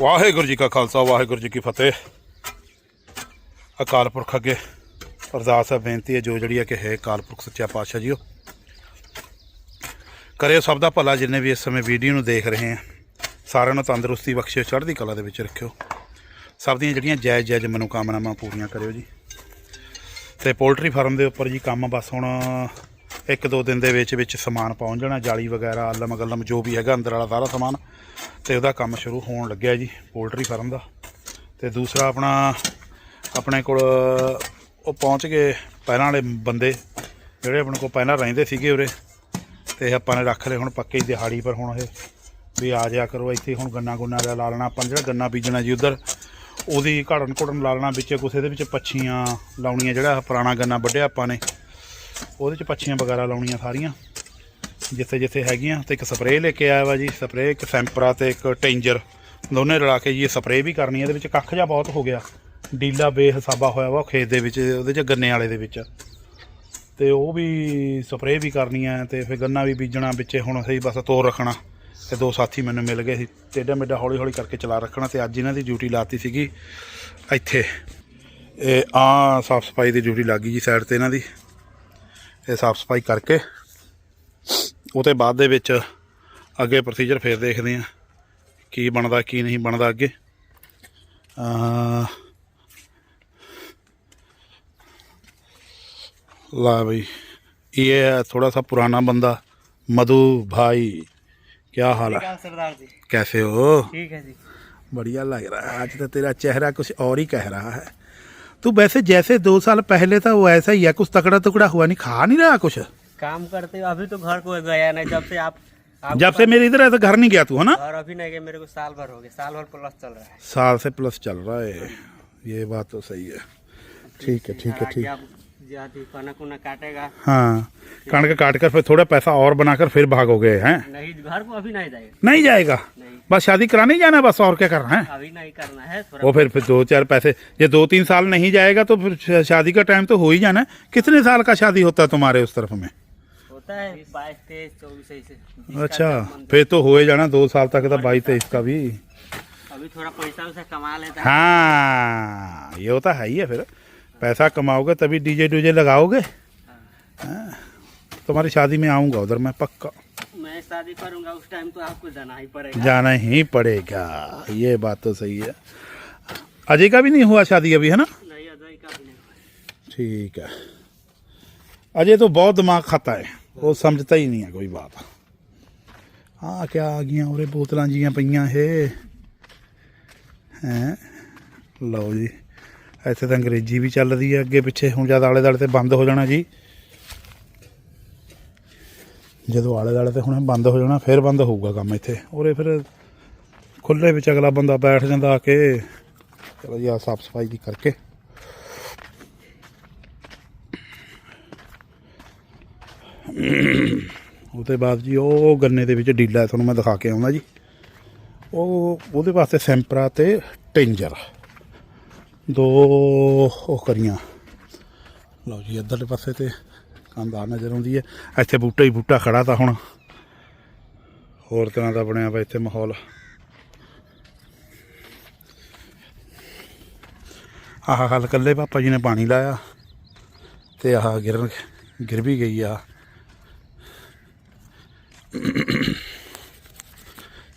ਵਾਹਿਗੁਰੂ ਜੀ ਕਾ ਖਾਲਸਾ, ਵਾਹਿਗੁਰੂ ਜੀ ਕੀ ਫਤਿਹ। ਅਕਾਲ ਪੁਰਖ ਅੱਗੇ ਅਰਦਾਸ ਹੈ, ਬੇਨਤੀ ਹੈ ਜੋ ਜਿਹੜੀ ਹੈ ਕਿ ਹੈ ਅਕਾਲ ਪੁਰਖ, ਸੱਚਾ ਪਾਤਸ਼ਾਹ ਜੀਓ। ਕਰਿਓ ਸਭ ਦਾ ਭਲਾ, ਜਿੰਨੇ ਵੀ ਇਸ ਸਮੇਂ ਵੀਡੀਓ ਨੂੰ ਦੇਖ ਰਹੇ ਆ ਸਾਰਿਆਂ ਨੂੰ ਤੰਦਰੁਸਤੀ ਬਖਸ਼ਿਓ, ਚੜ੍ਹਦੀ ਕਲਾ ਦੇ ਵਿੱਚ ਰੱਖਿਓ। ਸਭ ਦੀਆਂ ਜਿਹੜੀਆਂ ਜਾਇਜ਼ ਜਾਇਜ਼ ਮਨੋਕਾਮਨਾਵਾਂ ਪੂਰੀਆਂ ਕਰਿਓ ਜੀ। ਤੇ ਪੋਲਟਰੀ ਫਾਰਮ ਦੇ ਉੱਪਰ ਜੀ ਕੰਮ ਬਸ ਹੁਣ ਇੱਕ ਦੋ ਦਿਨ ਦੇ ਵਿੱਚ ਵਿੱਚ ਸਮਾਨ ਪਹੁੰਚ ਜਾਣਾ, ਜਾਲੀ ਵਗੈਰਾ ਆਲਮ ਗਲਮ ਜੋ ਵੀ ਹੈਗਾ ਅੰਦਰ ਵਾਲਾ ਸਾਰਾ ਸਮਾਨ। ਤੇ ਉਹਦਾ ਕੰਮ ਸ਼ੁਰੂ ਹੋਣ ਲੱਗਿਆ ਜੀ, ਪੋਲਟਰੀ ਫਾਰਮ ਦਾ। ਤੇ ਦੂਸਰਾ ਆਪਣਾ, ਆਪਣੇ ਕੋਲ ਉਹ ਪਹੁੰਚ ਗਏ ਪਹਿਲਾਂ ਵਾਲੇ ਬੰਦੇ, ਜਿਹੜੇ ਆਪਣੇ ਕੋਲ ਪਹਿਲਾਂ ਰਹਿੰਦੇ ਸੀਗੇ ਉਰੇ। ਤੇ ਆਪਾਂ ਨੇ ਰੱਖ ਲਏ ਹੁਣ ਪੱਕੇ ਦਿਹਾੜੀ ਪਰ ਹੁਣ ਇਹ ਵੀ ਆ ਜਾਇਆ ਕਰੋ, ਇੱਥੇ ਹੁਣ ਗੰਨਾ ਗੁੰਨਾ ਦਾ ਲਾ ਲੈਣਾ, ਆਪਾਂ ਨੇ ਜਿਹੜਾ ਗੰਨਾ ਬੀਜਣਾ ਜੀ ਉਧਰ, ਉਹਦੀ ਘੜਨ ਘੁੜਨ ਲਾ ਲੈਣਾ, ਵਿੱਚ ਕੁਛ ਇਹਦੇ ਵਿੱਚ ਪੱਛੀਆਂ ਲਾਉਣੀਆਂ, ਜਿਹੜਾ ਪੁਰਾਣਾ ਗੰਨਾ ਵੱਢਿਆ ਆਪਾਂ ਨੇ। ਉਹਦੇ ਚ ਪੱਛੀਆਂ ਵਗੈਰਾ ਲਾਉਣੀਆਂ ਸਾਰੀਆਂ। ਜਿੱਥੇ ਜਿੱਥੇ ਹੈਗੀਆਂ ਤੇ ਇੱਕ ਸਪਰੇਅ ਲੈ ਕੇ ਆਇਆ ਵਾ ਜੀ, ਸਪਰੇਅ, ਇੱਕ ਸੈਂਪਰਾ ਤੇ ਇੱਕ ਟੇਂਜਰ। ਦੋਨੇ ਰਲਾ ਕੇ ਜੀ ਇਹ ਸਪਰੇਅ ਵੀ ਕਰਨੀ ਇਹਦੇ ਵਿੱਚ ਕੱਖ ਜਿਹਾ ਬਹੁਤ ਹੋ ਗਿਆ। ਡੀਲਾ ਬੇਹਿਸਾਬਾ ਹੋਇਆ ਵਾ ਉਹ ਖੇਤ ਦੇ ਵਿੱਚ, ਉਹਦੇ ਚ ਗੰਨੇ ਵਾਲੇ ਦੇ ਵਿੱਚ। ਤੇ ਉਹ ਵੀ ਸਪਰੇਅ ਵੀ ਕਰਨੀ ਹੈ ਤੇ ਫਿਰ ਗੰਨਾ ਵੀ ਬੀਜਣਾ ਵਿੱਚੇ, ਹੁਣ ਅਸੀਂ ਬਸ ਤੋਰ ਰੱਖਣਾ। ਤੇ ਦੋ ਸਾਥੀ ਮੈਨੂੰ ਮਿਲ ਗਏ ਸੀ ਟੇਡਾ ਮੇਡਾ ਹੌਲੀ ਹੌਲੀ ਕਰਕੇ ਚਲਾ ਰੱਖਣਾ ਤੇ ਅੱਜ ਇਹਨਾਂ ਦੀ ਡਿਊਟੀ ਲਾਤੀ ਸੀਗੀ ਇੱਥੇ। ਇਹ ਆ ਸਾਫ਼ ਸਫ਼ਾਈ ਦੀ ਡਿਊਟੀ ਲੱਗੀ ਜੀ ਸਾਈਡ ਤੇ ਇਹਨਾਂ ਦੀ। ਇਹ ਸਾਫ ਸਫਾਈ ਕਰਕੇ ਉਹਦੇ ਬਾਅਦ ਦੇ ਵਿੱਚ ਅੱਗੇ ਪ੍ਰੋਸੀਜਰ ਫੇਰ ਦੇਖਦੇ ਆ ਕੀ ਬਣਦਾ ਕੀ ਨਹੀਂ ਬਣਦਾ ਅੱਗੇ ਅਹ ला भाई ये है थोड़ा सा पुराना बंदा मधु भाई क्या हाल है नमस्कार सरदार जी कैसे हो ठीक है जी बढ़िया लग रहा है आज तो तेरा चेहरा कुछ और ही कह रहा है तू वैसे जैसे दो साल पहले था वो ऐसा ही है कुछ तकड़ा टुकड़ा हुआ नहीं खा नहीं रहा कुछ? काम करते अभी तो घर को गया नहीं जब से आप जब से मेरे इधर ऐसा तो घर नहीं गया तू है ना? और अभी नहीं गया मेरे को साल भर हो गया साल भर प्लस चल रहा है। साल से प्लस चल रहा है। ये बात तो सही है। ठीक है ठीक है ठीक। उनक काटेगा। हाँ कणक काट कर फिर थोड़ा पैसा और बनाकर फिर भागोगे हैं? नहीं घर को अभी नहीं जाएगा। नहीं जाएगा? नहीं। बस शादी कराने ही जाना बस और क्या करना है? अभी नहीं करना है वो फिर फिर दो चार पैसे ये दो तीन साल नहीं जाएगा तो फिर शादी का टाइम तो हो ही जाना है। कितने साल का शादी होता है तुम्हारे उस तरफ़ में? होता है बाईस तेईस चौबीस अच्छा फिर तो हो ही जाना दो साल तक तो बाईस तेईस का भी। अभी थोड़ा पैसा कमा लेता हाँ। ये होता है ही है फिर। पैसा कमाओगे तभी डीजे डूजे लगाओगे? हाँ। हाँ। तुम्हारी शादी में आऊँगा उधर मैं पक्का। मैं शादी करूँगा उस टाइम तो आपको जाना ही पड़ेगा। जाना ही पड़ेगा। ये बात तो सही है। अजय का भी नहीं हुआ शादी अभी है ना? ठीक है। अजय तो बहुत दिमाग खाता है। वो समझता ही नहीं है कोई बात। हाँ क्या आ गया? और बोतल जी पे है? लो जी। ਇੱਥੇ ਤਾਂ ਅੰਗਰੇਜ਼ੀ ਵੀ ਚੱਲਦੀ ਹੈ ਅੱਗੇ ਪਿੱਛੇ ਹੁਣ ਜਦ ਆਲੇ ਦਾਲੇ ਤੇ ਬੰਦ ਹੋ ਜਾਣਾ ਜੀ। ਜਦੋਂ ਆਲੇ ਦਾਲੇ ਤੇ ਹੁਣ ਬੰਦ ਹੋ ਜਾਣਾ, ਫਿਰ ਬੰਦ ਹੋਊਗਾ ਕੰਮ ਇੱਥੇ। ਉਰੇ ਫਿਰ ਖੁੱਲੇ ਵਿੱਚ ਅਗਲਾ ਬੰਦਾ ਬੈਠ ਜਾਂਦਾ ਆ ਕੇ। ਚਲੋ ਜੀ ਆ ਸਾਫ਼ ਸਫ਼ਾਈ ਦੀ ਕਰਕੇ। ਉਹਦੇ ਬਾਅਦ ਜੀ, ਉਹ ਗੰਨੇ ਦੇ ਵਿੱਚ ਡੀਲਾ ਤੁਹਾਨੂੰ ਮੈਂ ਦਿਖਾ ਕੇ ਆਉਂਦਾ ਜੀ। ਉਹ, ਉਹਦੇ ਵਾਸਤੇ ਸੈਂਪਰਾ ਤੇ ਟੇਂਜਰ। ਦੋ ਉਹ ਕਰੀਆਂ। ਲਓ ਜੀ, ਇੱਧਰਲੇ ਪਾਸੇ ਤੇ ਕੰਧਾਰ ਨਜ਼ਰ ਆਉਂਦੀ ਹੈ। ਇੱਥੇ ਬੂਟਾ ਹੀ ਬੂਟਾ ਖੜਾ ਤਾਂ ਹੁਣ। ਹੋਰ ਤਰ੍ਹਾਂ ਦਾ ਬਣਿਆ ਵਾ ਇੱਥੇ ਮਾਹੌਲ। ਆਹ ਗੱਲ ਕੱਲੇ ਪਾਪਾ ਜੀ ਨੇ ਪਾਣੀ ਲਾਇਆ ਤੇ ਆਹ ਗਿਰ ਗਿਰ ਵੀ ਗਈ ਆ।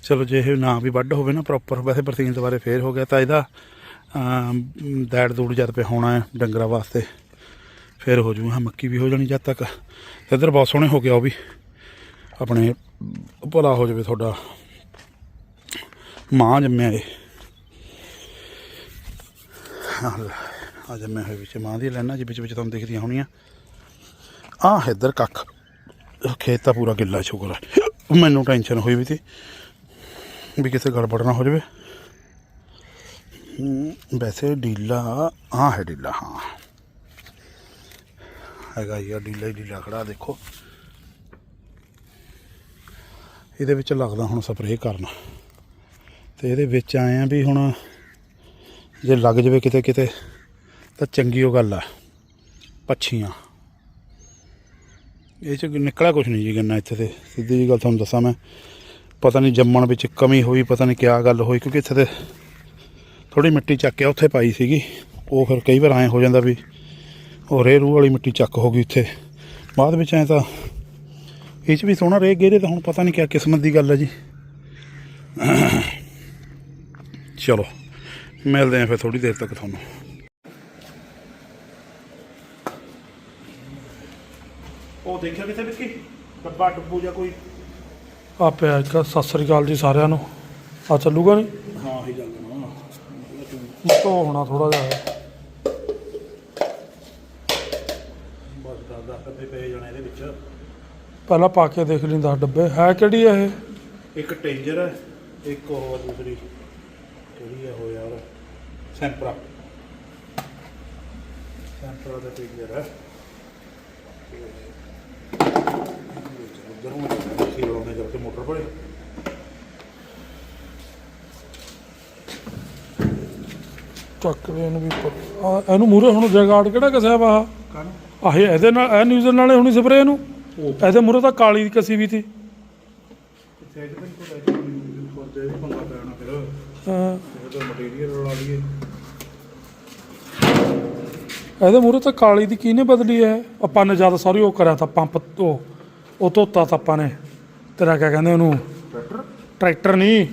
ਚਲੋ ਜੇ ਇਹ ਨਾ ਵੀ ਵੱਢ ਹੋਵੇ ਨਾ ਪ੍ਰੋਪਰ ਵੈਸੇ ਬਰਸੀਨ ਦੁਬਾਰੇ ਫੇਰ ਹੋ ਗਿਆ ਤਾਂ ਇਹਦਾ ਦੈੜ ਦੂੜ ਜਦ ਪੇ ਹੋਣਾ ਹੈ ਡੰਗਰਾਂ ਵਾਸਤੇ, ਫਿਰ ਹੋ ਜੂ, ਹਾਂ, ਮੱਕੀ ਵੀ ਹੋ ਜਾਣੀ ਜਦ ਤੱਕ। ਇੱਧਰ ਬਹੁਤ ਸੋਹਣੇ ਹੋ ਗਿਆ ਉਹ ਵੀ। ਆਪਣੇ ਭਲਾ ਹੋ ਜਾਵੇ ਤੁਹਾਡਾ। ਮਾਂ ਜੰਮਿਆ ਏ। ਆ ਜੰਮਿਆ ਹੋਏ ਵਿੱਚ, ਮਾਂ ਦੀ ਲੈਣਾ ਜੀ ਵਿੱਚ ਵਿੱਚ ਤੁਹਾਨੂੰ ਦਿਖਦੀਆਂ ਹੋਣੀਆਂ। ਆਹ ਇੱਧਰ ਕੱਖ, ਖੇਤ ਤਾਂ ਪੂਰਾ ਗਿੱਲਾ ਸ਼ੁਕਰ ਹੈ। ਮੈਨੂੰ ਟੈਨਸ਼ਨ ਹੋਈ ਵੀ ਸੀ ਵੀ ਕਿਸੇ ਗੜਬੜ ਨਾ ਹੋ ਜਾਵੇ। ਵੈਸੇ ਡੀਲਾ ਆ ਹੈ ਡੀਲਾ, ਹਾਂ। ਹੈਗਾ ਯਾ ਡੀਲਾ ਹੀ ਡੀਲਾ, ਖੜਾ ਦੇਖੋ। ਇਹਦੇ ਵਿੱਚ ਲੱਗਦਾ ਹੁਣ ਸਪਰੇਅ ਕਰਨਾ। ਤੇ ਇਹਦੇ ਵਿੱਚ ਆਏ ਆ ਵੀ ਹੁਣ ਜੇ ਲੱਗ ਜਾਵੇ ਕਿਤੇ ਕਿਤੇ, ਤਾਂ ਚੰਗੀ ਉਹ ਗੱਲ ਆ, ਪੱਛੀਆਂ। ਇਹ ਚ ਨਿਕਲਿਆ ਕੁਛ ਨਹੀਂ ਜੀ ਗੰਨਾ ਇੱਥੇ ਤੇ। ਸਿੱਧੀ ਜੀ ਗੱਲ ਤੁਹਾਨੂੰ ਦੱਸਾਂ ਮੈਂ। ਪਤਾ ਨਹੀਂ ਜੰਮਣ ਵਿੱਚ ਕਮੀ ਹੋਈ, ਪਤਾ ਨਹੀਂ ਕਿਆ ਗੱਲ ਹੋਈ, ਕਿਉਂਕਿ ਇੱਥੇ ਤੇ ਥੋੜੀ ਮਿੱਟੀ ਚੱਕ ਕੇ ਉੱਥੇ ਪਾਈ ਸੀਗੀ। ਉਹ ਫਿਰ ਕਈ ਵਾਰ ਐਂ ਹੋ ਜਾਂਦਾ ਵੀ ਉਹ ਰੇਹ ਰੂਹ ਵਾਲੀ ਮਿੱਟੀ ਚੱਕ ਹੋ ਗਈ ਉੱਥੇ। ਬਾਅਦ ਵਿੱਚ ਐਂ ਤਾਂ ਇਹ 'ਚ ਵੀ ਸੋਹਣਾ ਰੇਹ ਗੇਰੇ ਤਾਂ ਹੁਣ ਪਤਾ ਨਹੀਂ ਕਿਆ ਕਿਸਮਤ ਦੀ ਗੱਲ ਹੈ ਜੀ। ਚਲੋ ਮਿਲਦੇ ਆਂ ਫਿਰ ਥੋੜੀ ਦੇਰ ਤੱਕ ਤੁਹਾਨੂੰ। ਉਹ ਦੇਖਿਆ ਕਿਤੇ ਵਿੱਕੀ? ਡੱਬਾ ਡੱਬੂ ਜਾਂ ਕੋਈ? ਆ ਪਿਆ ਇੱਕ ਸਤਿ ਸ੍ਰੀ ਅਕਾਲ ਜੀ ਸਾਰਿਆਂ ਨੂੰ। ਆ ਚੱਲੂਗਾ ਨਹੀਂ? ਹਾਂ ਹੀ ਗੱਲ ਧੋ ਹੋਣਾ ਥੋੜਾ ਜਿਹਾ। ਬਸ ਦਸ ਦਸ ਡੱਬੇ ਪਏ ਜਾਣੇ ਇਹਦੇ ਵਿੱਚ। ਪਹਿਲਾਂ ਪਾ ਕੇ ਦੇਖ ਲਈ 10 ਡੱਬੇ। ਹੈ ਕਿਹੜੀ ਆ ਇਹ? ਇੱਕ ਟੇਂਜਰ ਹੈ ਇੱਕ ਉਹ ਆ ਦੂਸਰੀ। ਕਿਹੜੀ ਹੈ ਉਹ ਯਾਰ? ਸੈਂਪਰਾ। ਸੈਂਪਰਾ ਦਾ ਟੇਂਜਰ ਹੈ। ਜਰੂਰ ਸੀ ਲਾਉਣੇ ਕਰਕੇ ਮੋਟਰ ਪੜੇ ਚੱਕ ਲੈ ਇਹਨੂੰ ਵੀ ਪ- ਆ ਇਹਨੂੰ ਮੂਰੇ ਹੁਣ ਜਗਾੜ ਕਿਹੜਾ ਕਸਿਆ ਵਾ ਆਹ? ਆਹ ਇਹ ਇਹਦੇ ਨਾਲ ਇਹ ਨਿਊਜ਼ਲ ਨਾਲੇ ਹੁਣੀ ਸਪਰੇ ਇਹਨੂੰ? ਇਹਦੇ ਮੂਰੇ ਤਾਂ ਕਾਲੀ ਦੀ ਕਸੀ ਵੀ ਤੀ ਸਾਈਡ ਤੇ ਕੋਈ ਰਾਈਟ ਨਹੀਂ ਫੋਰਦੇ ਵੀ ਪੰਗਾ ਪੈਣਾ ਫਿਰ। ਹਾਂ, ਇਹ ਤਾਂ ਮਟੀਰੀਅਲ ਰਲਾ ਲਈਏ। ਇਹਦੇ ਮੂਰੇ ਤਾਂ ਕਾਲੀ ਦੀ ਕਿਹਨੇ ਬਦਲੀ ਹੈ? ਆਪਾਂ ਨੇ ਜਦ ਸੌਰੀ ਉਹ ਕਰਿਆ ਤਾਂ ਪੰਪ ਉਹ ਉਹ ਧੋਤਾ ਤਾਂ ਆਪਾਂ ਨੇ। ਤੇਰਾ ਕਿਆ ਕਹਿੰਦੇ ਉਹਨੂੰ? ਟਰੈਕਟਰ? ਟਰੈਕਟਰ ਨਹੀਂ।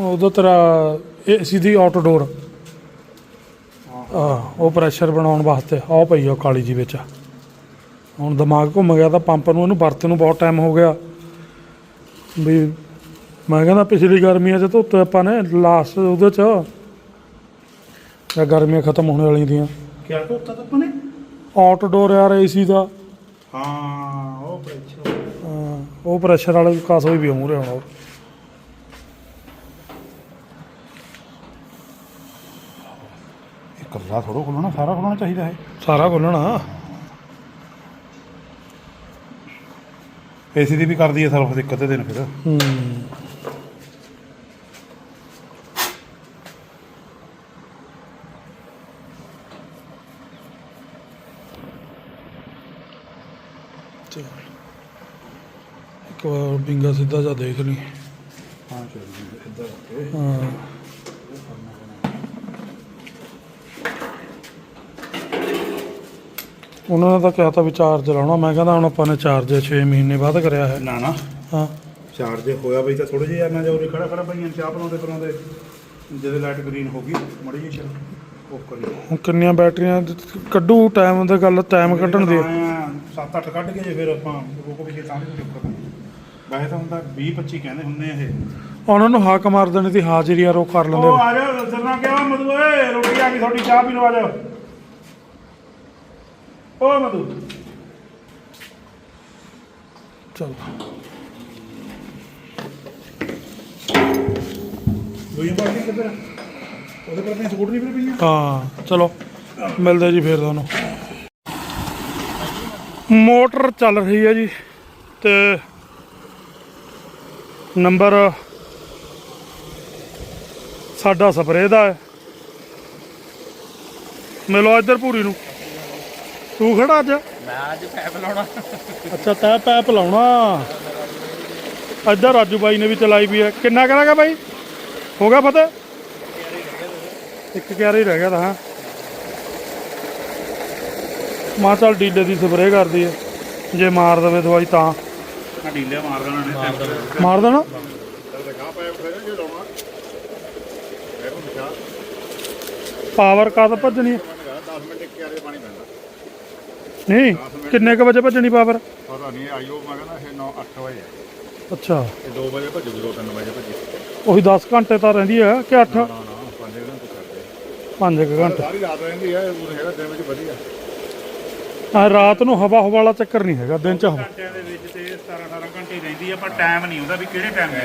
ਉਦੋਂ ਤੇਰਾ ਏਸੀ ਦੀ ਆਊਟਡੋਰ ਆ ਉਹ ਪ੍ਰੈਸ਼ਰ ਬਣਾਉਣ ਵਾਸਤੇ ਆਹ ਪਈ ਆ ਕਾਲੀ ਜੀ ਵਿੱਚ। ਹੁਣ ਦਿਮਾਗ ਘੁੰਮ ਗਿਆ ਤਾਂ ਪੰਪ ਨੂੰ ਇਹਨੂੰ ਵਰਤ ਨੂੰ ਬਹੁਤ ਟਾਈਮ ਹੋ ਗਿਆ। ਵੀ ਮੈਂ ਕਹਿੰਦਾ ਪਿਛਲੀ ਗਰਮੀਆਂ 'ਚ ਧੋਤੇ ਆਪਾਂ ਨੇ ਲਾਸਟ ਉਹਦੇ 'ਚ ਜਾਂ ਗਰਮੀਆਂ ਖਤਮ ਹੋਣ ਵਾਲੀਆਂ ਦੀਆਂ। ਕਿਆ ਧੋਤਾ ਤਾਂ ਆਪਾਂ ਨੇ? ਆਊਟਡੋਰ ਯਾਰ ਏਸੀ ਦਾ। ਹਾਂ ਉਹ ਪ੍ਰੈਸ਼ਰ ਹਾਂ, ਉਹ ਪ੍ਰੈਸ਼ਰ ਵਾਲੇ ਕਾਸ ਹੋਈ ਵੀ ਆ ਮੂਹਰੇ ਹੁਣ। ਉਹ ਕੱਲਾ ਥੋੜੋ ਖੋਲਣਾ ਸਾਰਾ ਖੋਲਣਾ ਚਾਹੀਦਾ ਹੈ ਸਾਰਾ ਖੋਲਣਾ ਏਸੀ ਦੀ ਵੀ ਕਰਦੀ ਹੈ ਸਰਵਿਸ ਇੱਕ ਅੱਧੇ ਦਿਨ ਫਿਰ। ਹੂੰ ਚੱਲ। ਇੱਕ ਵਾਰ ਬਿੰਗਾ ਸਿੱਧਾ ਜਾ ਦੇਖ ਲਈ। ਹਾਂ ਚਲੋ ਇੱਧਰ ਓਕੇ ਹਾਂ। ਉਹਨਾਂ ਨੇ ਤਾਂ ਕਿਹਾ ਤਾਂ ਵੀ ਚਾਰਜ ਲਾਉਣਾ। ਮੈਂ ਕਹਿੰਦਾ ਹੁਣ ਆਪਾਂ ਨੇ ਚਾਰਜ 6 ਮਹੀਨੇ ਬਾਅਦ ਕਰਿਆ ਹੈ। ਨਾ ਨਾ। ਹਾਂ। ਚਾਰਜ ਹੋਇਆ ਬਈ ਤਾਂ ਥੋੜੇ ਜਿਹਾ ਮੈਂ ਜੋ ਖੜਾ ਖੜਾ ਪਈਆਂ ਚਾਹ ਬਣਾਉਂਦੇ ਬਣਾਉਂਦੇ। ਜਦੋਂ ਲਾਈਟ ਗ੍ਰੀਨ ਹੋ ਗਈ ਮੜੀ ਜੀ ਚਲ ਆਫ ਕਰੀ। ਹੁਣ ਕਿੰਨੀਆਂ ਬੈਟਰੀਆਂ ਕੱਢੂ ਟਾਈਮ ਦੇ ਗੱਲ ਟਾਈਮ ਕੱਢਣ ਦੀ। 7-8 ਕੱਢ ਕੇ ਜੇ ਫਿਰ ਆਪਾਂ ਰੁਕ ਵੀ ਤਾਂ ਵੀ ਚੁੱਕ ਵੈਸੇ ਤਾਂ ਹੁੰਦਾ 20-25 ਕਹਿੰਦੇ ਹੁੰਦੇ ਆ ਇਹ। ਉਹਨਾਂ ਨੂੰ ਹਾਕ ਮਾਰ ਦੇਣੀ ਸੀ ਹਾਜ਼ਰੀ ਯਾਰ ਉਹ ਕਰ ਲੈਂਦੇ ਉਹ ਆ ਜਾ ਸਰਨਾ ਕਿਹਾ ਮਧੂ ਓਏ ਰੋਟੀ ਆ ਗਈ ਤੁਹਾਡੀ ਚਾਹ ਪੀ ਲਓ ਆ ਜਾ। ਓ ਮਧੂ। ਚਲ। ਦੋਈ ਬਾਲਟੀ ਕਿੱਧਰ ਆ? ਉਹਦੇ ਪਰ ਆਪਣੀ ਸਕੂਟਰੀ ਵੀ ਪਈਆਂ ਹਾਂ ਚਲੋ। ਮਿਲਦੇ ਜੀ ਫੇਰ ਤੁਹਾਨੂੰ। ਮੋਟਰ ਚੱਲ ਰਹੀ ਹੈ ਜੀ ਤੇ ਨੰਬਰ ਸਾਡਾ ਸਪਰੇ ਦਾ ਹੈ। ਮਿਲੋ ਇੱਧਰ ਪੂਰੀ ਨੂੰ। ਤੂੰ ਖੜਾ ਅੱਜ? ਮੈਂ ਅੱਜ ਪੈਪ ਲਾਉਣਾ। ਅੱਛਾ ਤੈ ਪੈਪ ਲਾਉਣਾ। ਇੱਧਰ ਰਾਜੂ ਬਾਈ ਨੇ ਵੀ ਚਲਾਈ ਵੀ ਹੈ। ਕਿੰਨਾ ਕਰਾਂਗਾ ਬਾਈ? ਹੋ ਗਿਆ ਫਤਿਹ? ਇੱਕ ਕਿਆਰੇ ਰਹਿ ਗਿਆ ਤਾਂ। ਹਾਂ ਚਲ ਡੀਲੇ ਦੀ ਸਪਰੇਅ ਕਰਦੀ ਹੈ। ਜੇ ਮਾਰ ਦਵੇ ਦਵਾਈ ਤਾਂ। ਡੀਲੇ ਮਾਰ ਦੇਣਾ ਨੇ। ਮਾਰ ਦੇਣਾ। ਪਾਵਰ ਕਦ ਭੱਜਣੀ 10 ਮਿੰਟ ਕਿਆਰੇ ਪਾਣੀ ਪੈਂਦਾ ਨਹੀਂ? ਕਿੰਨੇ ਕ ਵਜੇ ਭੱਜਣੀ ਪਾਵਰ? ਪਤਾ ਨਹੀਂ ਆਇਓ ਮੈਂ ਕਹਿੰਦਾ ਇਹ 9 8 ਵਜੇ ਅੱਛਾ। ਇਹ 2 ਵਜੇ ਭੱਜੂ 2 3 ਵਜੇ ਭੱਜੀ। ਉਹੀ 10 ਘੰਟੇ ਤਾਂ ਰਹਿੰਦੀ ਹੈ ਕਿ 8 ਨਾ ਨਾ 5 ਘੰਟੇ ਕਰਦੇ 5 ਘੰਟੇ। ਸਾਰੀ ਰਾਤ ਰਹਿੰਦੀ ਹੈ ਉਹ ਹੈਗਾ ਦਿਨ ਵਿੱਚ ਵਧੀਆ। ਆ ਰਾਤ ਨੂੰ ਹਵਾ ਹਵਾ ਵਾਲਾ ਚੱਕਰ ਨਹੀਂ ਹੈਗਾ ਦਿਨ ਚ ਹਵਾ। ਘੰਟਿਆਂ ਦੇ ਵਿੱਚ ਤੇ 17 18 ਘੰਟੇ ਰਹਿੰਦੀ ਆ ਪਰ ਟਾਈਮ ਨਹੀਂ ਹੁੰਦਾ ਵੀ ਕਿਹੜੇ ਟਾਈਮ ਨੇ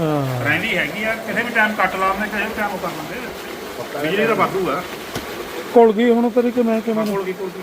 ਹਾਂ। ਰਹਿੰਦੀ ਹੈਗੀ ਆ ਕਿਸੇ ਵੀ ਟਾਈਮ ਕੱਟ ਲਾਉਂਦੇ ਕਿਸੇ ਵੀ ਟਾਈਮ ਕਰ ਲੈਂਦੇ ਬਿਜਲੀ ਦਾ ਵਾਧੂ ਆ। ਕੋਲ ਗਈ ਹੁਣ ਤੇਰੀ ਕਿ ਮੈਂ ਕਿਵੇਂ ਕੋਲ ਕੀ ਕੋਲ ਕੀ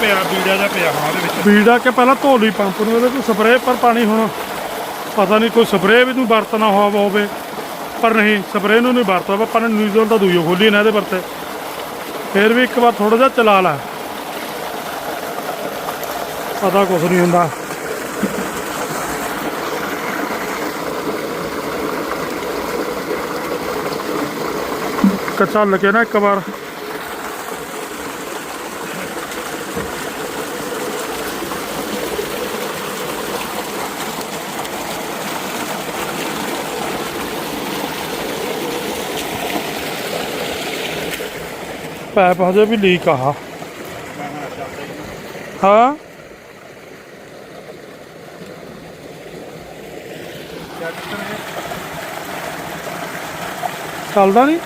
ਪਿਆ, ਬੀੜਾ ਜਿਹਾ ਪਿਆ ਹਾਂ ਉਹਦੇ ਵਿੱਚ। ਬੀੜਾ ਕੇ ਪਹਿਲਾਂ ਧੋ ਲਈ ਪੰਪ ਨੂੰ, ਇਹਦੇ ਤੋਂ ਸਪਰੇਅ ਪਰ ਪਾਣੀ ਹੁਣ ਪਤਾ ਨਹੀਂ ਕੋਈ ਸਪਰੇਅ ਵੀ ਨੂੰ ਵਰਤਣਾ ਹੋਵਾ, ਹੋਵੇ। ਪਰ ਨਹੀਂ, ਸਪਰੇਅ ਨੂੰ ਨਹੀਂ ਵਰਤਦਾ, ਆਪਾਂ ਨੇ ਨਿਊਜ਼ਲ ਤਾਂ ਦੂਈਓ ਖੋਲੀ ਨਾ ਇਹਦੇ ਵਰਤੇ ਫਿਰ ਵੀ ਇੱਕ ਵਾਰ ਥੋੜਾ ਜਿਹਾ ਚਲਾ ਲਾ। ਪਤਾ ਕੁਛ ਨਹੀਂ ਹੁੰਦਾ। ਕੱਚਾ ਕੇ ਨਾ ਇੱਕ ਵਾਰ ਪੈਪ ਹਜੇ ਵੀ ਲੀਕ ਆ ਹਾਂ। ਚੱਲਦਾ ਨਹੀਂ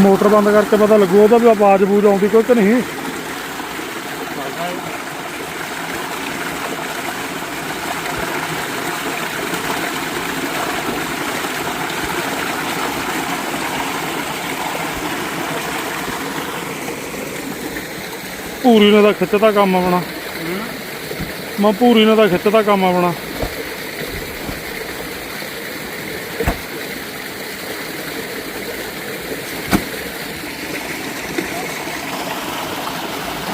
ਮੋਟਰ ਬੰਦ ਕਰਕੇ ਪਤਾ ਲੱਗੂ ਉਹਦਾ ਵੀ ਆਵਾਜ਼ ਬੂਝ ਆਉਂਦੀ ਕੋਈ ਕਿ ਨਹੀਂ? ਪੂਰੀ ਨੇ ਤਾਂ ਖਿੱਚਦਾ ਕੰਮ ਆਪਣਾ। ਮੈਂ ਪੂਰੀ ਨੇ ਤਾਂ ਖਿੱਚਦਾ ਕੰਮ ਆਪਣਾ।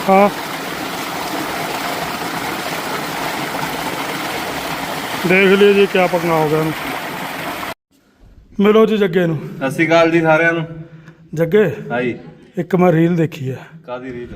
ਹਾਂ। ਦੇਖ ਲਿਓ ਜੀ ਕਿਆ ਪਕਣਾ ਹੋ ਗਿਆ ਇਹਨੂੰ। ਮਿਲੋ ਜੀ ਜੱਗੇ ਨੂੰ। ਸਤਿ ਸ਼੍ਰੀ ਅਕਾਲ ਜੀ ਸਾਰਿਆਂ ਨੂੰ। ਜੱਗੇ ਹਾਈ ਇੱਕ ਮੈਂ ਰੀਲ ਦੇਖੀ ਹੈ ਕਾਦੀ ਰੀਲ?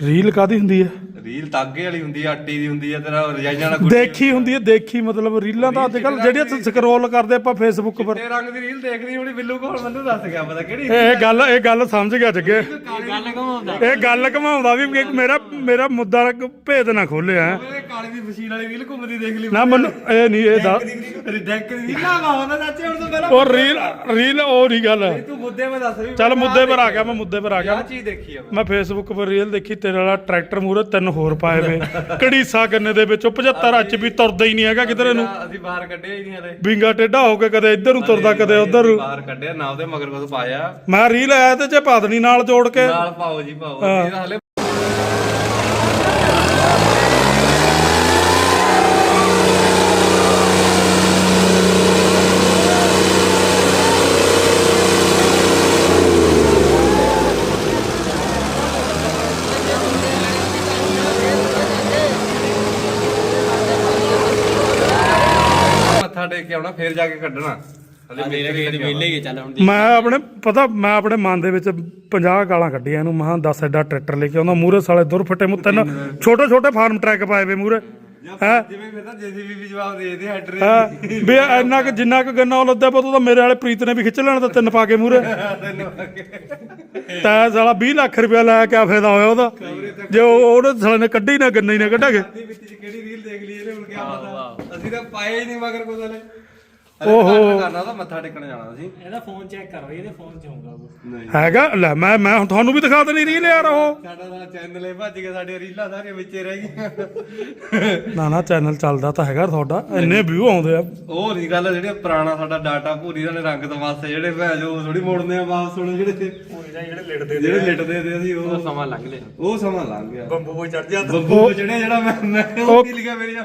ਰੀਲ ਕਾਦੀ ਹੁੰਦੀ ਹੈ ਰੀਲ ਤਾਗੇ ਵਾਲੀ ਹੁੰਦੀ ਆ ਆਟੀ ਦੀ ਹੁੰਦੀ ਆ ਤੇਰਾ ਰਜਾਈਆਂ ਨਾਲ ਦੇਖੀ ਹੁੰਦੀ ਹੈ ਦੇਖੀ ਮਤਲਬ ਰੀਲਾਂ ਤਾਂ ਅੱਜ ਕੱਲ ਜਿਹੜੀਆਂ ਸਕਰੋਲ ਕਰਦੇ ਆਪਾਂ ਫੇਸਬੁੱਕ ਪਰ। ਤੇ ਰੰਗ ਦੀ ਰੀਲ ਦੇਖਦੀ ਹੋਣੀ ਬਿੱਲੂ ਕੋਲ ਮੈਨੂੰ ਦੱਸ ਗਿਆ ਪਤਾ ਕਿਹੜੀ ਇਹ ਗੱਲ ਇਹ ਗੱਲ ਸਮਝ ਗਿਆ ਜੱਗੇ। ਗੱਲ ਘਮਾਉਂਦਾ। ਇਹ ਗੱਲ ਘਮਾਉਂਦਾ ਵੀ ਮੇਰਾ ਮੇਰਾ ਮੁੱਦਾ ਭੇਦ ਨਾ ਖੋਲਿਆ। ਕਾਲੀ ਦੀ ਮਸ਼ੀਨ ਵਾਲੀ ਰੀਲ ਘੁੰਮਦੀ ਦੇਖ ਲਈ ਨਾ ਮੈਨੂੰ ਇਹ ਨਹੀਂ ਇਹ ਦਾ ਰਿਜੈਕਟ ਦੀ ਰੀਲ ਨਾ ਹੁੰਦਾ ਚਾਚੇ ਹੁਣ ਤੋਂ ਪਹਿਲਾਂ ਉਹ ਰੀਲ ਰੀਲ ਉਹ ਨਹੀਂ ਗੱਲ। ਤੂੰ ਮੁੱਦੇ ਮੈਂ ਦੱਸ ਵੀ ਚੱਲ ਮੁੱਦੇ ਪਰ ਆ ਗਿਆ ਮੈਂ ਮੁੱਦੇ ਪਰ ਆ ਆ ਗਿਆ ਚੀਜ਼ ਦੇਖੀ ਆ ਮੈਂ। ਫੇਸਬੁੱਕ 'ਤੇ ਰੀਲ ਦੇਖੀ ਤੇਰੇ ਵਾਲਾ ਟਰੈਕਟਰ ਮੂਰੇ ਤਿੰਨ ਹੋਰ ਪਾਏ ਵੇ। ਕੜੀਸਾ ਗੰਨੇ ਦੇ ਵਿੱਚੋਂ 75 ਅੱਜ ਵੀ ਤੁਰਦਾ ਹੀ ਨਹੀਂ ਹੈਗਾ ਕਿਧਰੇ ਨੂੰ। ਅਸੀਂ ਬਾਹਰ ਕੱਢਿਆ ਹੀ ਨਹੀਂ ਹਲੇ। ਵਿੰਗਾ ਟੇਢਾ ਹੋ ਕੇ ਕਦੇ ਇੱਧਰ ਨੂੰ ਤੁਰਦਾ ਕਦੇ ਉੱਧਰ ਨੂੰ। ਬਾਹਰ ਕੱਢਿਆ ਨਾ ਉਹਦੇ ਮਗਰ ਕੁਝ ਪਾਇਆ। ਮੈਂ ਰੀਲ ਆਇਆ ਤੇ ਜੇ ਪਾਦਨੀ ਨਾਲ ਜੋੜ ਕੇ। ਨਾਲ ਪਾਓ ਜੀ ਪਾਓ। ਇਹ ਹਲੇ ਮੱਥਾ ਟੇਕ ਕੇ ਆਉਣਾ ਫੇਰ ਜਾ ਕੇ ਕੱਢਣਾ। ਹਲੇ ਮੇਰੇ ਖੇਤ ਵਿਹਲੇ ਹੀ ਆ, ਚੱਲ ਹੁਣ ਮੈਂ ਆਪਣੇ ਪਤਾ ਮੈਂ ਆਪਣੇ ਮਨ ਦੇ ਵਿੱਚ 50 ਗਾਲਾਂ ਕੱਢੀਆਂ ਇਹਨੂੰ। ਮਹਾਂ 10 ਐਡਾ ਟਰੈਕਟਰ ਲੈ ਕੇ ਆਉਂਦਾ ਮੂਰੇ ਸਾਲੇ ਦੁਰ ਫਟੇ ਤਿੰਨ ਛੋਟੇ ਛੋਟੇ ਫਾਰਮ ਟਰੈਕ ਪਾਏ ਵੇ ਮੂਰੇ ਹੈ? ਜਿਵੇਂ ਫਿਰ ਤਾਂ ਜੇਸੀਬੀ ਵੀ ਜਵਾਬ ਦੇ ਦੇ ਹੈਡਰ ਹਾਂ ਵੀ ਇੰਨਾ ਕਿ ਜਿੰਨਾ ਕੁ ਗੰਨਾ ਉਹ ਲੱਦਿਆ ਪਤਾ ਤਾਂ ਮੇਰੇ ਵਾਲੇ ਪ੍ਰੀਤ ਨੇ ਵੀ ਖਿੱਚ ਲੈਣਾ ਤਾਂ ਤਿੰਨ ਪਾ ਕੇ ਮੂਰੇ ਤਾਂ ਸਾਲਾ 20 ਲੱਖ ਰੁਪਇਆ ਲਾਇਆ ਕਿਆ ਫਾਇਦਾ ਹੋਇਆ ਉਹਦਾ। ਜੇ ਉਹ- ਉਹਨੇ ਸਾਲੇ ਨੇ ਕੱਢੀ ਨਾ ਗੰਨਾ ਹੀ ਨਾ ਕੱਢਾਗੇ। ਦੀ ਵਿੱਚ ਕਿਹੜੀ ਰੀਲ ਦੇਖ ਲਈ ਇਹਨੇ ਹੁਣ ਕੀ ਪਤਾ। ਅਸੀਂ ਤਾਂ ਪਾਏ ਹੀ ਨਹੀਂ ਮਗਰ ਕੁਝ ਹਲੇ। ਓਹੋ। ਕਰਨਾ ਤਾਂ ਮੱਥਾ ਟੇਕਣ ਜਾਣਾ ਸੀ। ਇਹਦਾ ਫੋਨ ਚੈੱਕ ਕਰੋ ਇਹਦੇ ਫੋਨ 'ਚ ਹੋਊਗਾ ਉਹ ਹੈਗਾ? ਲੈ ਮੈਂ ਮੈਂ ਹੁਣ ਤੁਹਾਨੂੰ ਵੀ ਦਿਖਾ ਦੇਣੀ ਰੀਲ ਯਾਰ ਉਹ। ਸਾਡਾ ਤਾਂ ਚੈਨਲ ਹੀ ਭੱਜ ਕੇ ਸਾਡੇ ਰੀਲਾਂ ਸਾਰੀਆਂ ਵਿੱਚੇ ਰਹਿ ਗਈਆਂ। ਨਾ ਨਾ ਚੈਨਲ ਚੱਲਦਾ ਤਾਂ ਹੈਗਾ ਤੁਹਾਡਾ। ਇੰਨੇ ਵਿਊ ਆਉਂਦੇ ਆ। ਉਹ ਨਹੀਂ ਗੱਲ ਜਿਹੜੇ ਪੁਰਾਣਾ ਸਾਡਾ ਡਾਟਾ ਭੂਰੀ ਦਾ ਨੇ ਰੰਗ ਤਮਾਸੇ ਜਿਹੜੇ ਭੈ ਜੋ ਥੋੜੀ ਮੋੜਨੇ ਆ ਵਾਪਸ ਹੁਣ ਜਿਹੜੇ ਜਿਹੜੇ ਲਿਟਦੇ ਜਿਹੜੇ ਲਿਟਦੇ ਤੇ ਅਸੀਂ ਉਹ ਸਮਾਂ ਲੰਘ ਲਿਆ ਉਹ ਸਮਾਂ ਲੰਘ ਗਿਆ। ਬੰਬੂ ਕੋਈ ਚੜ ਜਾਂਦਾ ਬੰਬੂ ਚੜਿਆ ਜਿਹੜਾ ਮੈਂ ਮੈਂ ਉਹ ਕੀ ਲਿਖਿਆ ਮੇਰੀਆਂ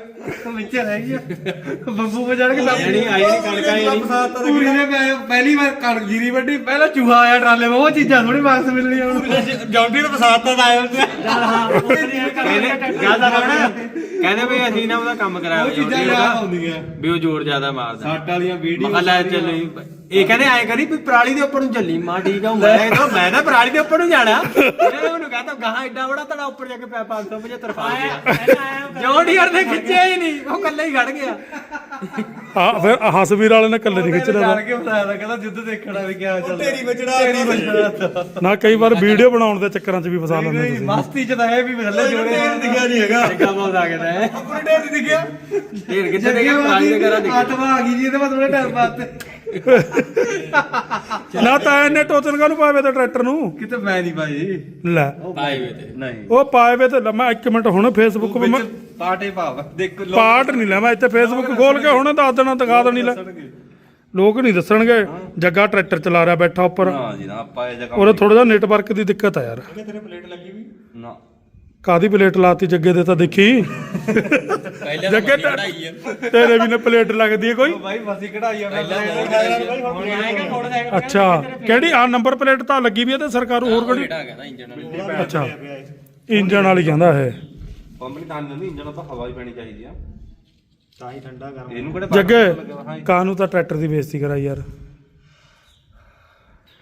ਵਿੱਚੇ ਰਹਿ ਗਿਆ ਬੰਬੂ ਕੋ ਚੜ ਕੇ ਲੱਭ ਆਈ ਨਹੀਂ ਕਣਕ ਆਈ ਨਹੀਂ ਪੂਰੀ ਨੇ ਪਹਿ- ਪਹਿਲੀ ਵਾਰ ਕਣਕ ਜੀਰੀ ਵੱਢੀ ਪਹਿਲਾਂ ਚੂਹਾ ਆਇਆ ਟਰਾਲੇ 'ਚ ਉਹ ਚੀਜ਼ਾਂ ਥੋੜੀ ਵਾਪਸ ਮਿਲਣੀਆਂ ਹੁਣ। ਜੌਂਡੀ ਨੂੰ ਫਸਾਤਾ ਤਾਂ ਆਇਆ ਹੁੰਦੇ ਕਹਿੰਦੇ ਜ਼ਿਆਦਾ ਥੋੜਾ ਕਹਿੰਦੇ ਵੀ ਅਸੀਂ ਨਾ ਉਹਦਾ ਕੰਮ ਕਰਾਇਆ ਉਹ ਚੀਜ਼ਾਂ ਯਾਦ ਆਉਂਦੀਆਂ। ਵੀ ਉਹ ਜ਼ੋਰ ਜ਼ਿਆਦਾ ਮਾਰਦਾ। ਸੱਟ ਵਾਲੀਆਂ ਵੀਡੀਓ ਮੈਂ ਕਿਹਾ ਲੈ ਚੱਲੀ ਇਹ ਕਹਿੰਦੇ ਐ ਕਰੀ ਵੀ ਪਰਾਲੀ ਦੇ ਉੱਪਰ ਨੂੰ ਚੱਲੀ। ਮਾਂ ਠੀਕ ਆ ਮੈਂ ਤਾਂ ਮੈਂ ਤਾਂ ਪਰਾਲੀ ਦੇ ਉੱਪਰ ਨੂੰ ਜਾਣਾ। ਇਹਨਾਂ ਨੇ ਮੈਨੂੰ ਕਹਤਾ ਗਾਹਾਂ ਐਡਾ ਬੜਾ ਤੜਾ ਉੱਪਰ ਜਾ ਕੇ ਪੈ 575 ਫਾ ਗਿਆ ਜੋੜ ਯਾਰ ਨੇ ਖਿੱਚਿਆ ਹੀ ਨਹੀਂ ਉਹ ਕੱਲਾ ਹੀ ਖੜ ਗਿਆ। ਆ ਫਿਰ ਹਸਵੀਰ ਵਾਲੇ ਨੇ ਕੱਲੇ ਨਹੀਂ ਖਿੱਚਣਾ ਜਾਣ ਕੇ ਬੁਲਾਇਆ ਤਾਂ ਕਹਿੰਦਾ ਜਿੱਦ ਦੇਖਣਾ ਵੀ ਕਿਆ ਚੱਲਦਾ ਤੇਰੀ ਬਚੜਾ ਤੇਰੀ ਬਚੜਾ ਨਾ ਕਈ ਵਾਰ ਵੀਡੀਓ ਬਣਾਉਣ ਦੇ ਚੱਕਰਾਂ 'ਚ ਵੀ ਫਸਾ ਲੈਂਦੇ ਨਹੀਂ ਤੁਸੀਂ। ਮਸਤੀ ਚ ਤਾਂ ਇਹ ਵੀ ਥੱਲੇ ਜੋੜੇ ਦਿਖਿਆ ਨਹੀਂ ਹੈਗਾ। ਇਹ ਕੰਮ ਆਉਂਦਾ ਕਿਤੇ ਹੈ ਆਪਣੇ ਢੇਰ ਦਿਖਿਆ। ਢੇਰ ਕਿੱਥੇ ਦੇ ਗਿਆ ਪ੍ਰਾਣੀ ਦੇ ਘਰਾਂ ਦੇ ਆਤਮਾ ਆ ਗਈ ਜੀ ਇਹਦੇ ਬਾਅਦ ਥੋੜੇ ਟਾਈਮ ਬਾਅਦ ਤੇ। ਨਾ ਤਾਂ ਇਹਨੇ ਟੋਚਨ ਕਾ ਨੂੰ ਪਾਵੇ ਤੇ ਟਰੈਕਟਰ ਨੂੰ? ਕਿਤੇ ਮੈਂ ਨਹੀਂ ਭਾਈ ਲੈ। ਪਾਈ ਵੇ ਤੇ। ਨਹੀਂ। ਉਹ ਪਾਏ ਵੇ ਤੇ ਲੈ ਮੈਂ ਇੱਕ ਮਿੰਟ ਹੁਣ ਫੇਸਬੁੱਕ ਮੈਂ ਵਿੱਚ ਪਾਟੇ ਭਾਵ ਦੇਖ ਲੋਕ ਪਾਰਟ ਨਹੀਂ ਲੈ ਮੈਂ ਇੱਥੇ ਫੇਸਬੁੱਕ ਖੋਲ ਕੇ ਹੁਣ ਦੱਸ ਦੇਣਾ ਦਿਖਾ ਦੇਣੀ ਲੈ। ਲੋਕ ਨਹੀਂ ਦੱਸਣਗੇ ਜੱਗਾ ਟਰੈਕਟਰ ਚਲਾ ਰਿਹਾ ਬੈਠਾ ਉੱਪਰ। ਨਾ ਜੀ ਨਾ ਆਪਾਂ ਇਹ ਜਗ੍ਹਾ ਉਹਦੇ ਥੋੜਾ ਜਿਹਾ ਨੈਟਵਰਕ ਦੀ ਦਿੱਕਤ ਆ ਯਾਰ। ਨਾ। ਕਾਦੀ ਪਲੇਟ ਲਾਤੀ ਜੱਗੇ ਦੇ ਤਾਂ ਦੇਖੀ? ਪਹਿਲਾਂ ਜੱਗੇ ਤਾਂ- ਤੇਰੇ ਵੀ ਨੇ ਪਲੇਟ ਲੱਗਦੀ ਹੈ ਕੋਈ? ਭਾਈ ਫਸੀ ਕਢਾਈ ਆ ਹੁਣ ਆਏਗਾ ਥੋੜਾ ਜਿਹਾ ਅੱਛਾ ਕਿਹੜੀ ਆ ਨੰਬਰ ਪਲੇਟ ਤਾਂ ਲੱਗੀ ਵੀ ਹੈ ਤੇ ਸਰਕਾਰੂ ਹੋਰ ਕਿਹੜੀ? ਬੇਟਾ ਕਹਿੰਦਾ ਇੰਜਨ ਅੱਛਾ ਇੰਜਨ ਵਾਲੀ ਕਹਿੰਦਾ ਇਹ। ਪੰਪ ਨਹੀਂ ਤਾਂ ਨਹੀਂ ਇੰਜਣ ਤਾਂ ਹਵਾ ਹੀ ਪੈਣੀ ਚਾਹੀਦੀ ਆ। ਤਾਂ ਹੀ ਠੰਡਾ ਕਰ ਇਹਨੂੰ ਕਿਹੜੇ ਜੱਗੇ ਕਾਨੂੰ ਤਾਂ ਟਰੈਕਟਰ ਦੀ ਬੇਇੱਜ਼ਤੀ ਕਰਾਈ ਯਾਰ?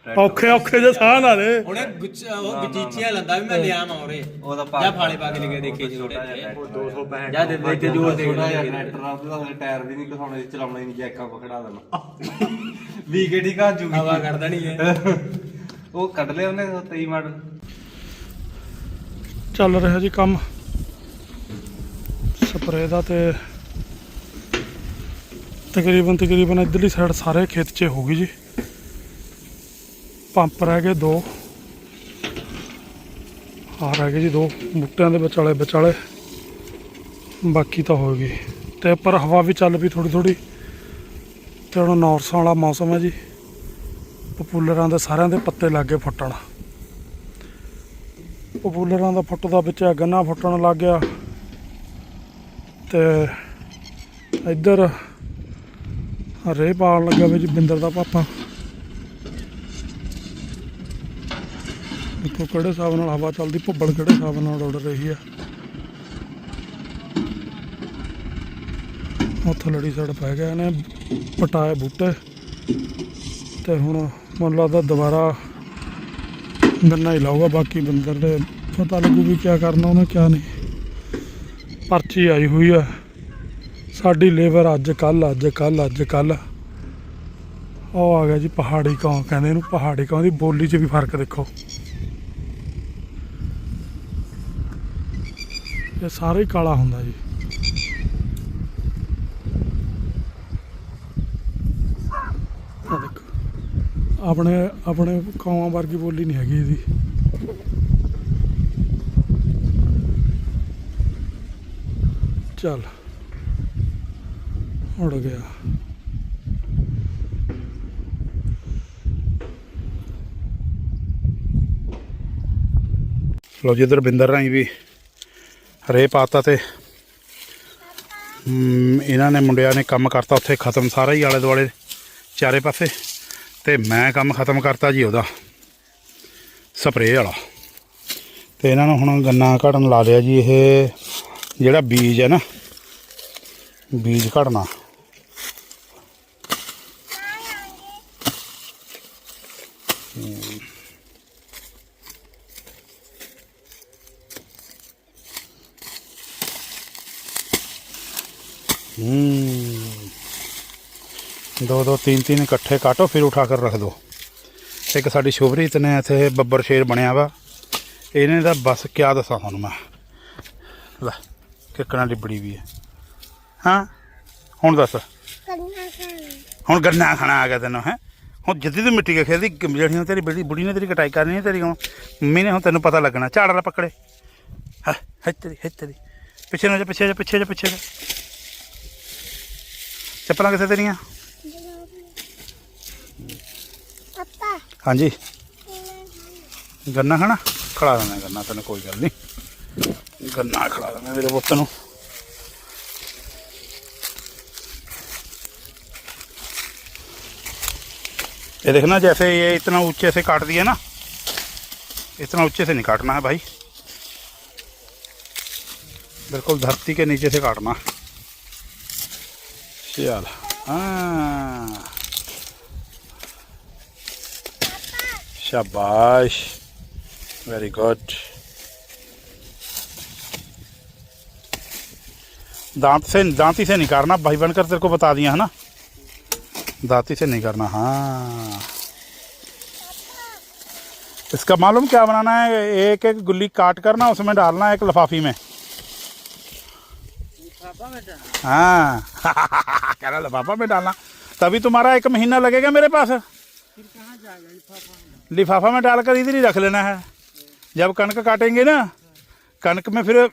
ਔਖੇ ਔਖੇ ਜੇ ਸਾਹ ਨਾ ਦੇ ਉਹਨੇ ਗੁੱਚ ਉਹ ਗਜੀਚੀਆਂ ਲੰਦਾ ਵੀ ਮੈਂ ਲਿਆ ਮਾ ਉਰੇ। ਉਹਦਾ ਜਾਂ ਫਾਲੇ ਪਾ ਕੇ ਲਿਖੇ ਦੇਖੇ ਜੀ ਛੋਟਾ ਜਿਹਾ ਟਰੈਕਟਰ 265 ਜਾਂ ਦੇ ਦੇ ਤੇ ਜੋਰ ਦੇ ਛੋਟਾ ਜਿਹਾ ਟਰੈਕਟਰ ਆ ਉਹਦਾ ਟਾਇਰ ਵੀ ਨਹੀਂ ਘਸਾਉਣੇ ਚਲਾਉਣਾ ਹੀ ਨਹੀਂ ਜੈਕਾਂ ਪਾ ਖੜਾ ਦੇਣਾ। ਵੀ ਕੇ ਠੀਕ ਆ ਜੂਗੀ। ਹਵਾ ਕਰ ਦੇਣੀ ਹੈ। ਉਹ ਕੱਢ ਲਿਆ ਉਹਨੇ 23 ਮਾਡਲ। ਚੱਲ ਰਿਹਾ ਜੀ ਕੰਮ। ਸਪਰੇਅ ਦਾ ਤੇ ਤਕਰੀਬਨ ਤਕਰੀਬਨ ਇਧਰਲੀ ਸਾਈਡ ਸਾਰੇ ਖੇਤ 'ਚ ਹੋ ਗਈ ਜੀ। ਪੰਪ ਰਹਿ ਗਏ ਦੋ। ਆ ਰਹਿ ਗਏ ਜੀ ਦੋ, ਬੂਟਿਆਂ ਦੇ ਵਿਚਾਲੇ ਵਿਚਾਲੇ। ਬਾਕੀ ਤਾਂ ਹੋ ਗਈ। ਤੇ ਪਰ ਹਵਾ ਵੀ ਚੱਲ ਪਈ ਥੋੜੀ ਥੋੜੀ ਤੇ ਹੁਣ ਨੌਰਸਾਂ ਵਾਲਾ ਮੌਸਮ ਹੈ ਜੀ। ਪਪੂਲਰਾਂ ਦੇ ਸਾਰਿਆਂ ਦੇ ਪੱਤੇ ਲੱਗੇ ਫੁੱਟਣ। ਪਪੂਲਰਾਂ ਦਾ ਫੁੱਟਦਾ ਵਿੱਚ ਗੰਨਾ ਫੁੱਟਣ ਲੱਗ ਗਿਆ। ਤੇ ਇੱਧਰ ਰੇ ਪਾਉਣ ਲੱਗਾ ਵਿੱਚ ਬਿੰਦਰ ਦਾ ਪਾਪਾ। ਦੇਖੋ ਕਿਹੜੇ ਹਿਸਾਬ ਨਾਲ ਹਵਾ ਚੱਲਦੀ ਭੁੱਬੜ ਕਿਹੜੇ ਹਿਸਾਬ ਨਾਲ ਉੱਡ ਰਹੀ ਆ? ਉੱਥੇ ਲੜੀ ਸੜ ਪੈ ਗਿਆ ਇਹਨੇ ਪਟਾਏ ਬੂਟੇ। ਤੇ ਹੁਣ ਮੈਨੂੰ ਲੱਗਦਾ ਦੁਬਾਰਾ ਗੰਨਾ ਹੀ ਲਾਊਗਾ, ਬਾਕੀ ਬੰਦਰ ਦੇ ਪਤਾ ਲੱਗੂ ਵੀ ਕੀ ਕਰਨਾ ਉਹਨੇ ਕੀ ਨਹੀਂ। ਪਰਚੀ ਆਈ ਹੋਈ ਆ। ਸਾਡੀ ਲੇਬਰ ਅੱਜ ਕੱਲ ਅੱਜ ਕੱਲ ਅੱਜ ਕੱਲ ਉਹ ਆ ਗਿਆ ਜੀ ਪਹਾੜੀ ਕਾਂ, ਕਹਿੰਦੇ ਇਹਨੂੰ ਪਹਾੜੀ ਕਾਂ ਦੀ ਬੋਲੀ 'ਚ ਵੀ ਫ਼ਰਕ ਦੇਖੋ। ਇਹ ਸਾਰਾ ਹੀ ਕਾਲਾ ਹੁੰਦਾ ਜੀ। ਆ ਦੇਖੋ, ਆਪਣੇ ਆਪਣੇ ਕੌਮਾਂ ਵਰਗੀ ਬੋਲੀ ਨਹੀਂ ਹੈਗੀ ਇਹਦੀ। ਚੱਲ ਉੜ ਗਿਆ। ਲੋ ਜੀ, ਇੱਧਰ ਬਿੰਦਰ ਰਾਈ ਵੀ ਰੇ ਪਾਤਾ ਤੇ। ਇਹਨਾਂ ਨੇ ਮੁੰਡਿਆਂ ਨੇ ਕੰਮ ਕਰਤਾ ਉੱਥੇ, ਖਤਮ ਸਾਰਾ ਹੀ ਆਲੇ ਦੁਆਲੇ ਚਾਰੇ ਪਾਸੇ। ਤੇ ਮੈਂ ਕੰਮ ਖਤਮ ਕਰਤਾ ਜੀ ਉਹਦਾ, ਸਪਰੇਅ ਵਾਲਾ। ਤੇ ਇਹਨਾਂ ਨੂੰ ਹੁਣ ਗੰਨਾ ਘੜਨ ਲਾ ਲਿਆ ਜੀ, ਇਹ ਜਿਹੜਾ ਬੀਜ ਹੈ ਨਾ, ਬੀਜ ਘੜਨਾ दो दो तीन तीन इकट्ठे काटो फिर उठा कर रख दो ਇੱਕ ਸਾਡੀ ਸ਼ੁਭਰੀਤ ਨੇ ਇੱਥੇ ਬੱਬਰ ਸ਼ੇਰ ਬਣਿਆ ਵਾ ਇਹਨੇ ਦਾ ਬਸ ਕਿਆ ਦੱਸਾਂ ਤੁਹਾਨੂੰ ਮੈਂ ਲੈ ਕਿੱਕਣਾ ਲਿਬੜੀ ਵੀ ਹੈ ਹਾਂ ਹੁਣ ਦੱਸ ਹੁਣ ਗੰਨਾ ਖਾਣਾ ਆ ਗਿਆ ਤੈਨੂੰ ਹੈ ਹੁਣ ਜਿੱਦੀ ਤੂੰ ਮਿੱਟੀ ਕੇ ਖੇਲਦੀ ਜਿਹੜੀਆਂ ਤੇਰੀ ਬੜੀ ਬੁੜੀ ਨੇ ਤੇਰੀ ਕਟਾਈ ਕਰਨੀ ਹੈ ਤੇਰੀ ਹੁਣ ਮੰਮੀ ਨੇ ਹੁਣ ਤੈਨੂੰ ਪਤਾ ਲੱਗਣਾ ਝਾੜ ਲਾ ਪਕੜੇ ਹਾਂ ਹੈ ਤੇਰੀ ਹੈ ਤੇਰੀ ਪਿੱਛੇ ਨੂੰ ਜਾ ਪਿੱਛੇ ਜਾ ਪਿੱਛੇ ਜਾ ਪਿੱਛੇ ਜਾ ਚੱਪਲਾਂ ਕਿੱਥੇ ਤੇਰੀਆਂ ਪਾਪਾ ਹਾਂਜੀ ਗੰਨਾ ਖਾਣਾ ਖੜਾ ਦੇਣਾ ਗੰਨਾ ਤੈਨੂੰ ਕੋਈ ਗੱਲ ਨਹੀਂ ਗੰਨਾ ਖੜਾ ਦੇਣਾ ਮੇਰੇ ਪੁੱਤ ਨੂੰ ये देखना जैसे ये इतना ऊंचे से काट दिया ना इतना ऊंचे से नहीं काटना है भाई बिल्कुल धरती के नीचे से काटना चल हाँ शाबाश वेरी गुड दांत से दांती से नहीं करना भाई बनकर तेरे को बता दिया, है ना? दांती से नहीं करना हाँ। इसका मालूम क्या बनाना है? एक एक गुल्ली काट कर ना उसमें डालना है एक लफाफी में। हाँ। कह रहा लिफाफा में डालना। तभी तुम्हारा एक महीना लगेगा मेरे पास। लिफाफा में डालकर इधर ही रख लेना है। जब कणक काटेंगे ना, कणक में फिर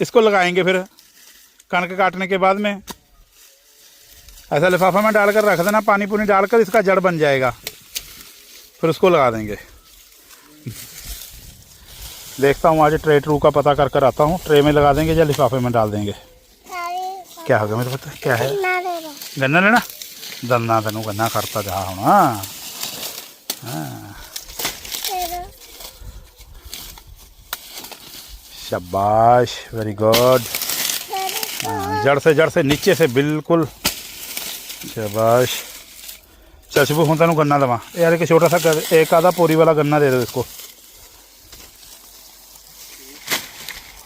इसको लगाएँगे फिर, कणक काटने के बाद में। ऐसा लिफाफा में डालकर रख देना, पानी पुनी डालकर इसका जड़ बन जाएगा। फिर उसको लगा देंगे। देखता हूँ, आज ट्रे ट्रू का पता कर कर आता हूँ। ट्रे में लगा देंगे या लिफाफे में डाल देंगे। सारे क्या होगा मेरे पता क्या है ना ले लो गन्ना लेना दन्ना तेन गन्ना करता जा होना ले लो शाबाश वेरी गुड हाँ, जड़ से जड़ से नीचे से बिल्कुल शाबाश चल शिबू हूँ तेन गन्ना दवा यार एक छोटा सा कर- एक आधा पूरी वाला गन्ना दे दो इसको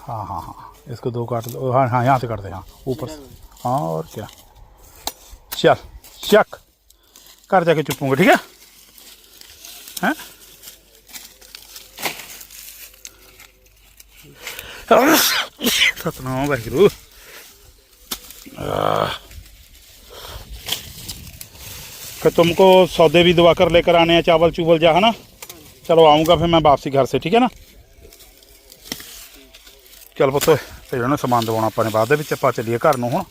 हाँ हाँ हाँ इसको दो काट दो। हाँ हाँ यहाँ से काट दे हाँ ऊपर से। हाँ और क्या? चल, चक। घर जाके चुपूँगा, ठीक है? हैं? सतनाम वाहिगुरु फिर तुमको सौदे भी दवा कर लेकर आने हैं, चावल चूवल जा, है ना? चलो आऊँगा फिर मैं वापसी घर से, ठीक है ना? ਚੱਲ ਪੁੱਤ ਇਹਨਾਂ ਨੂੰ ਸਮਾਨ ਦਵਾਉਣਾ ਆਪਾਂ ਨੇ, ਬਾਅਦ ਦੇ ਵਿੱਚ ਆਪਾਂ ਚੱਲੀਏ ਘਰ ਨੂੰ ਹੁਣ।